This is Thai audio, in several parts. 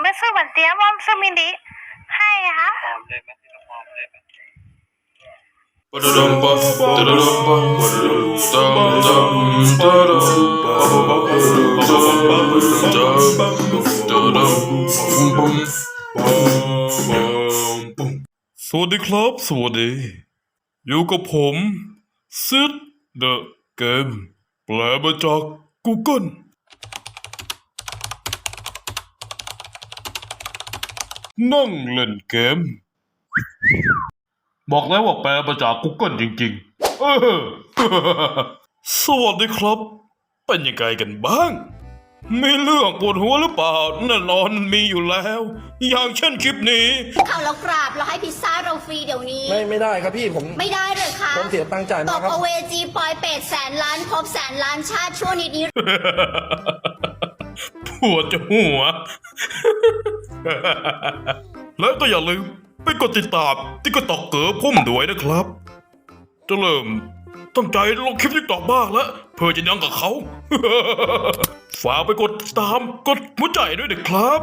ไม่ซื้อเหมือนเตี้ยมอมซื้อมินิให้อะคะ Ba-da-dum, ba, da-da-dum, ba, ba-da-dum, dum, dum, ba-ba-ba-da-dum, da-dum, bum, สวัสดีครับ สวัสดี อยู่กับผมซิดเดอะเกมแปลมาจาก Google นั่งเล่นเกม บอกแล้วว่าแปลมาจาก Google จริงๆ เออ สวัสดีครับ เป็นยังไงกันบ้าง มีเรื่องปวดหัวหรือเปล่าแน่นอนมันมีอยู่แล้ว อย่างเช่นคลิปนี้ เขาเรากราบเราให้พิซซ่าเราฟรีเดี๋ยวนี้ ไม่ไม่ได้ครับพี่ผมไม่ได้เลยค่ะผมเสียตังค์จ่ายตมากบครับ เอาเวจีปล่อยเป็ดแสนล้านครบแสนล้านชาติชั่วนิดนี้ ปวดจะหัว แล้วก็อย่าลืมไปกดติดตามที่กระตอกเก๋อพุ่มด้วยนะครับ จะเริ่มตั้งใจลงคลิปทิกตอกบ้างแล้วเพื่อจะยังกับเขา ฝากไปกดติดตามกดหัวใจด้วยนะครับ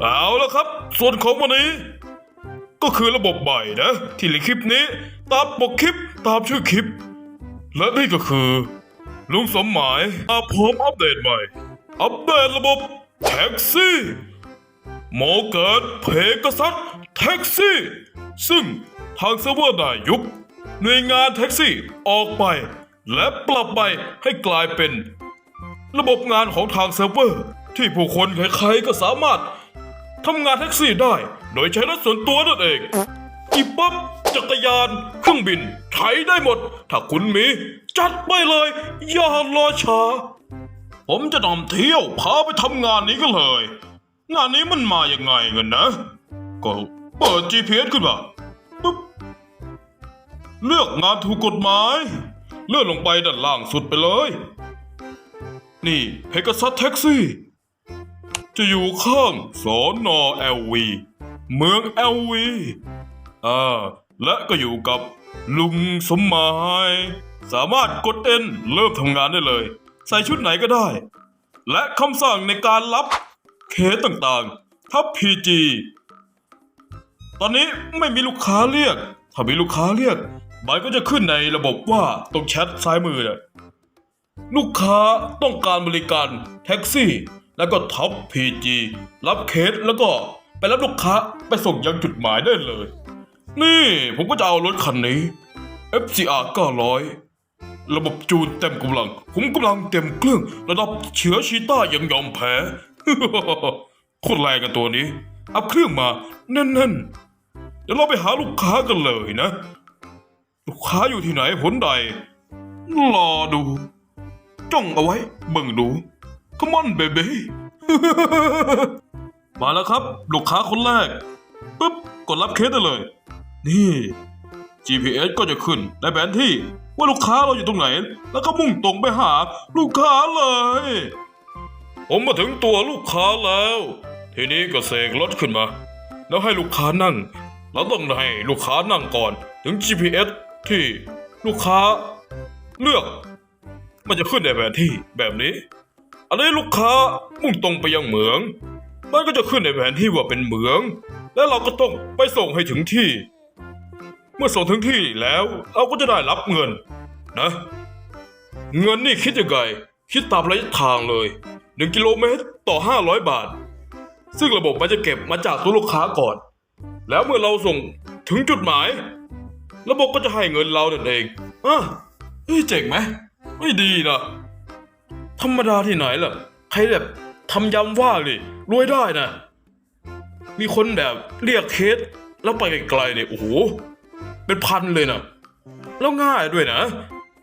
เอาละครับ ส่วนของวันนี้ ก็คือระบบใหม่นะ ที่ในคลิปนี้ ตามปกคลิปตามชื่อคลิป และนี่ก็คือ ลุงสมหมายอาพร้อมอัปเดตใหม่ อัปเดตระบบแท็กซี่หมอเกิดเพกซัสแท็กซี่ ซึ่งทางเซิร์ฟเวอร์ได้ยุบหน่วยงานแท็กซี่ออกไป และปรับไปให้กลายเป็น ระบบงานของทางเซิร์ฟเวอร์ ที่ผู้คนใครๆก็สามารถทำงานแท็กซี่ได้ โดยใช้รถส่วนตัวนั่นเองอีปั๊บจักรยานเครื่องบินใช้ได้หมด ถ้าคุณมี จัดไปเลย อย่ารอช้า ผมจะนำเที่ยวพาไปทำงานนี้กันเลย งานนี้มันมาอย่างไงกันนะ ก็เปิด GPS ขึ้นมาปุ๊บเลือกงานถูกกฎหมาย เลื่อนลงไปด้านล่างสุดไปเลย นี่เพก a ซัสแท็กซี่ จะอยู่ข้างสอนอเอลวีเมืองเอลวีอ่าและก็อยู่กับลุงสมหมาย สามารถกดเอ็นเริ่มทำงานได้เลย ใส่ชุดไหนก็ได้ และคำสั่งในการรับเคสต่างๆ ทับพีจีตอนนี้ไม่มีลูกค้าเรียก ถ้ามีลูกค้าเรียกมันก็จะขึ้นในระบบว่าตรงแชทซ้ายมือเนี่ยลูกค้าต้องการบริการแท็กซี่ แล้วก็ท็อปพีจีรับเคสแล้วก็ไปรับลูกค้าไปส่งยังจุดหมายได้เลย นี่ผมก็จะเอารถคันนี้ FCR 900 ระบบจูนเต็มกำลัง ผมกำลังเต็มเครื่อง ระดับเชื้อชีต้ายังยอมแพ้ โคตรแรงกันตัวนี้ อัพเครื่องมาแน่นๆเดี๋ยวเราไปหาลูกค้ากันเลยนะ ลูกค้าอยู่ที่ไหนผลใด รอดู จ้องเอาไว้เบิ่งดู Come on baby มาแล้วครับ ลูกค้าคนแรกปุ๊บกดรับเคสได้เลย นี่ GPS ก็จะขึ้นในแผนที่ ว่าลูกค้าเราอยู่ตรงไหน แล้วก็มุ่งตรงไปหาลูกค้าเลย ผมมาถึงตัวลูกค้าแล้ว ทีนี้ก็เสกรถขึ้นมา แล้วให้ลูกค้านั่ง เราต้องให้ลูกค้านั่งก่อน ถึง GPS ที่ลูกค้า เลือก มันจะขึ้นในแผนที่แบบนี้ อันนี้ลูกค้ามุ่งตรงไปยังเหมือง มันก็จะขึ้นในแผนที่ว่าเป็นเหมือง แล้วเราก็ต้องไปส่งให้ถึงที่ เมื่อส่งถึงที่แล้วเราก็จะได้รับเงิน นะ เงินนี่คิดยังไงคิดตามระยะทางเลย 1 กิโลเมตรต่อ 500 บาท ซึ่งระบบมันจะเก็บมาจากตัวลูกค้าก่อน แล้วเมื่อเราส่งถึงจุดหมาย ระบบก็จะให้เงินเรานั่นเองอะเฮ้ยเจ๋งไหมไม่ดีนะธรรมดาที่ไหนล่ะ ใครแบบทำยำว่างนี่รวยได้นะ มีคนแบบเรียกเคสแล้วไปไกลๆเนี่ยโอ้โห เป็นพันเลยนะแล้วง่ายด้วยนะ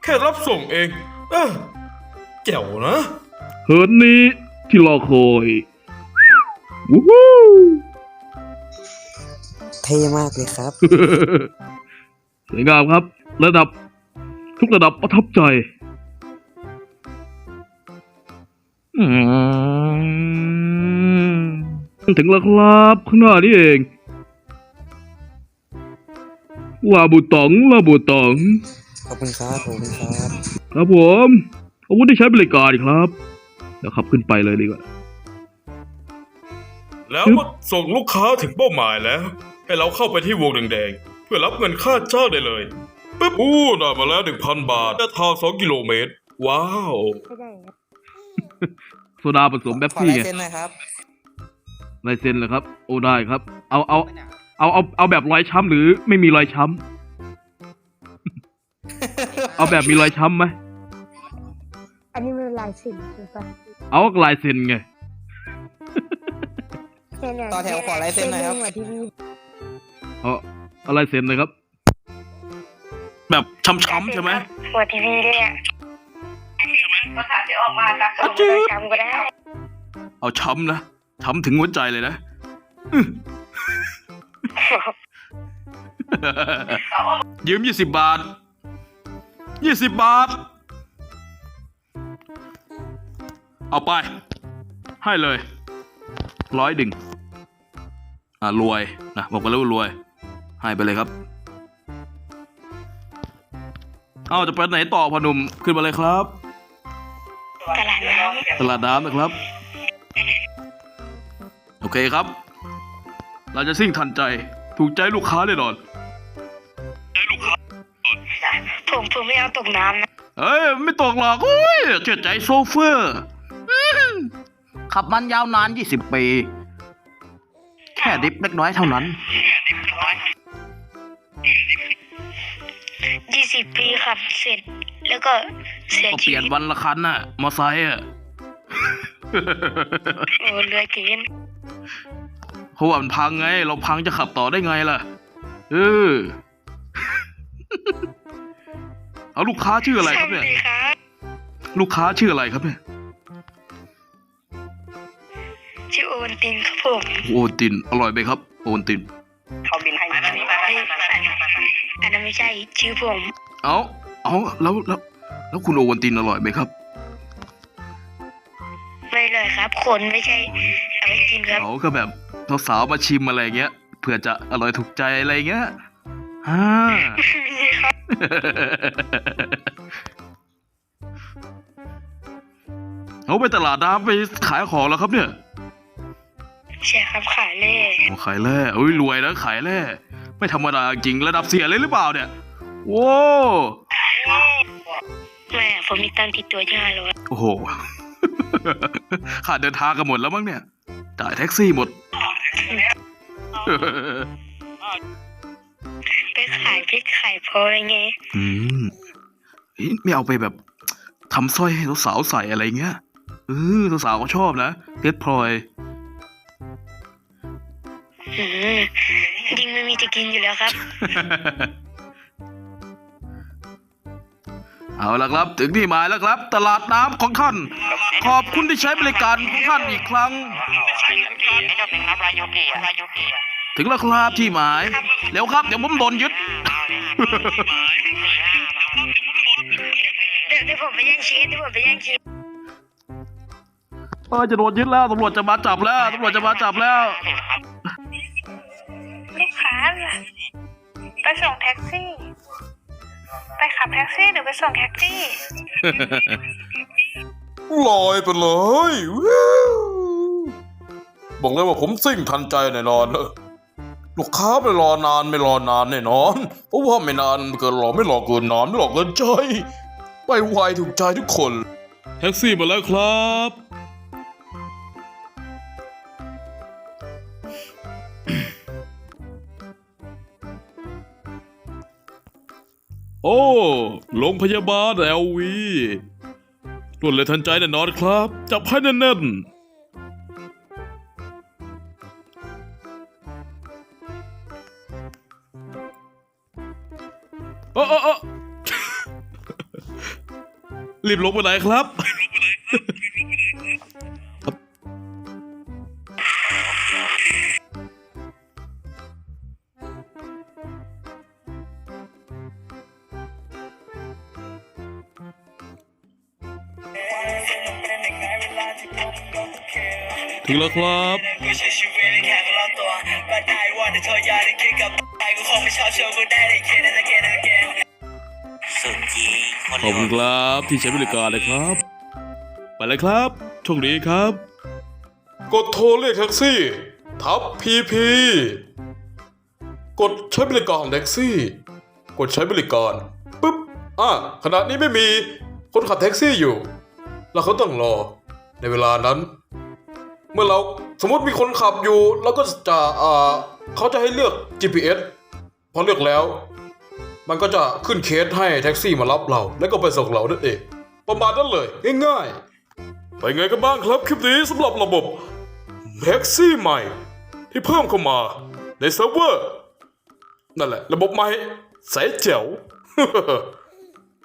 แค่รับส่งเอง เออแจ๋วนะเหินนี้ที่รอคอยวู้ฮู้เท่มากเลยครับ สวยงามครับ ระดับทุกระดับประทับใจอืมถึงแล้วครับ ข้างหน้านี่เอง ลาบูตองลาบูตอง ขอบคุณครับขอบคุณครับครับผมอาวุธที่ใช้บริการครับเดี๋ยวขับขึ้นไปเลยดีกว่า แล้วมาส่งลูกค้าถึงเป้าหมายแล้ว ให้เราเข้าไปที่วงแดงๆ เพื่อรับเงินค่าจ้างได้เลยปึ๊บอู้ได้มาแล้วหนึ่งพันบาทและทางสองกิโลเมตร ว้าว โซดาผสมแป๊บขอซี่ลายไงเซ็นหน่อยครับลายเซ็นเหรอครับ โอ้ได้ครับ เอาเอา เอาเอาเอาแบบรอยช้ำหรือไม่มีรอยช้ำ เอาแบบมีรอยช้ำไหมอันนี้มันลายสินถูกปะเอาลายเซ็นไง เนี่ยเนี่ยต่อแถวขอลายเซ็นหน่อยครับเส้ที่พี่เอาเอาลายเซ็นเลยครับ แบบช้ำๆใช่ไหมหัวทีวีเลยอะภาษาที่ออกมาจากผมก็จำก็ได้ เอาช้ำนะช้ำถึงหัวใจเลยนะ ยืมยี่สิบบาทยี่สิบบาท เอาไป ให้เลยร้อยดึงอ่ารวยนะบอกไปแล้วว่ารวย ให้ไปเลยครับ เอาจะไปไหนต่อพอหนุ่มขึ้นมาเลยครับ ตลาดน้ตลาดน้ำนะครับ โอเคครับ เราจะซิ่งทันใจถูกใจลูกค้าแน่นอน เอาตกน้ำนะเอ้ยไม่ตกหรอกเอ้ยเชื่อใจโซเฟอร์อืมขับมันยาวนาน 20 ปี แค่ดิฟเล็กน้อยเท่านั้น ยี่สิบปีขับเสร็จ แล้วก็เสียก็เปชีลี่ยนวิตวันละคันน่ะ มอไซค์อะโอ้เรือเกินเพราะว่ามันพังไง เราพังจะขับต่อได้ไงล่ะ เออ เอาลูกค้าชื่ออะไรครับเนี่ยสวัสดีครับลูกค้าชื่ออะไรครับเนี่ยชื่อโอวันตินครับผมโอนตินอร่อยไหมครับ โอนตินเขาบินให้อันนั้นอันนั้นไม่ใช่ชื่อผมเอาเอาแล้วแล้วแล้วคุณโอวันตินอร่อยไหมครับ ไม่เลยครับ คนไม่ใช่เอาไว้กินครับเขาก็แบบสาวๆมาชิมอะไรเงี้ยเผื่อจะอร่อยถูกใจอะไรเงี้ยฮ่านี่ครับ เอาไปตลาดน้ำไปขายของแล้วครับเนี่ยใช่ครับขายเล่โอ้ขายแร่อุ้ยรวยนะขายแร่ไม่ธรรมดาจริงระดับเสียเลยหรือเปล่าเนี่ยโว้แม่ผมมีตังค์ติดตัวยี่ห้าร้อยโอ้โหขาดเดินทางกันหมดแล้วมั้งเนี่ยจ่ายแท็กซี่หมดไปขายพริกขายพลอยไง อืมเฮ้ยไม่เอาไปแบบทำสร้อยให้สาวๆใส่อะไรเงี้ยเออสาวๆก็ชอบนะเพชรพลอย อืมยิงไม่มีจะกินอยู่แล้วครับ เอาละครับ ถึงที่หมายแล้วครับ ตลาดน้ำของท่าน ขอบคุณที่ใช้บริการของท่านอีกครั้ง ถึงแล้วครับที่หมาย เร็วครับ เดี๋ยวผมโดนยึด เดี๋ยวเดี๋ยวผมไปย่างชีสเดี๋ยวผมไปย่างชีสเออจะโดนยึดแล้วตำรวจจะมาจับแล้วตำรวจจะมาจับแล้ว ลูกค้าไปส่งแท็กซี่ ไปขับแท็กซี่หรือไปส่งแท็กซี่ ลอยไปเลยวิวบอกเลยว่าผมซิ่งทันใจแน่นอนเออ ลูกค้าไม่รอนานไม่รอนานแน่นอนเพราะว่าไม่นานเกินรอไม่รอเกินนานไม่รอเกินใจไปไวถูกใจทุกคน แท็กซี่มาแล้วครับ โอ้โรงพยาบาลเอลวีรวดเลยทันใจแน่นอนครับ จับให้แน่นๆ เออเออเออรีบลงไปไหนครับ ถึงแล้วครับกูใช้ชีวิตแค่รอบตัวก็ได้ว่าแต่เธออยากได้คิดกับไอ้กูคงไม่ชอบเชื่อกูได้ได้แค่นั้น สุดจีคนขอบคุณครับที่ใช้บริการนะครับ ไปเลยครับโชคดีครับ กดโทรเรียกแท็กซี่ ทับพีพีกดใช้บริการแท็กซี่ กดใช้บริการปุ๊บอะขณะนี้ไม่มีคนขับแท็กซี่อยู่แล้วเขาต้องรอในเวลานั้น เมื่อเราสมมติมีคนขับอยู่เราก็จะอ่าเขาจะให้เลือก GPS พอเลือกแล้ว มันก็จะขึ้นเคสให้แท็กซี่มารับเรา แล้วก็ไปส่งเรานั่นเอง ประมาณนั้นเลย ง่ายๆ ไปไงกันบ้างครับคลิปนี้สำหรับระบบแท็กซี่ใหม่ ที่เพิ่มเข้ามาในเซิร์ฟเวอร์นั่นแหละ ระบบใหม่ใสแจ๋ว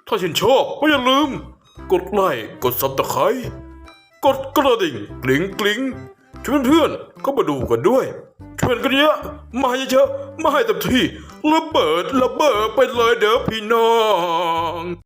ถ้าชื่นชอบก็อย่าลืม กดไลค์กดซับตะไคร้กดกระดิ่งกลิ้งกลิ้งชวนเพื่อนๆก็มาดูกันด้วยชวนกันเยอะมาเยอะๆมาให้เต็มที่ ระเบิดระเบิดไปเลยเด้อพี่น้อง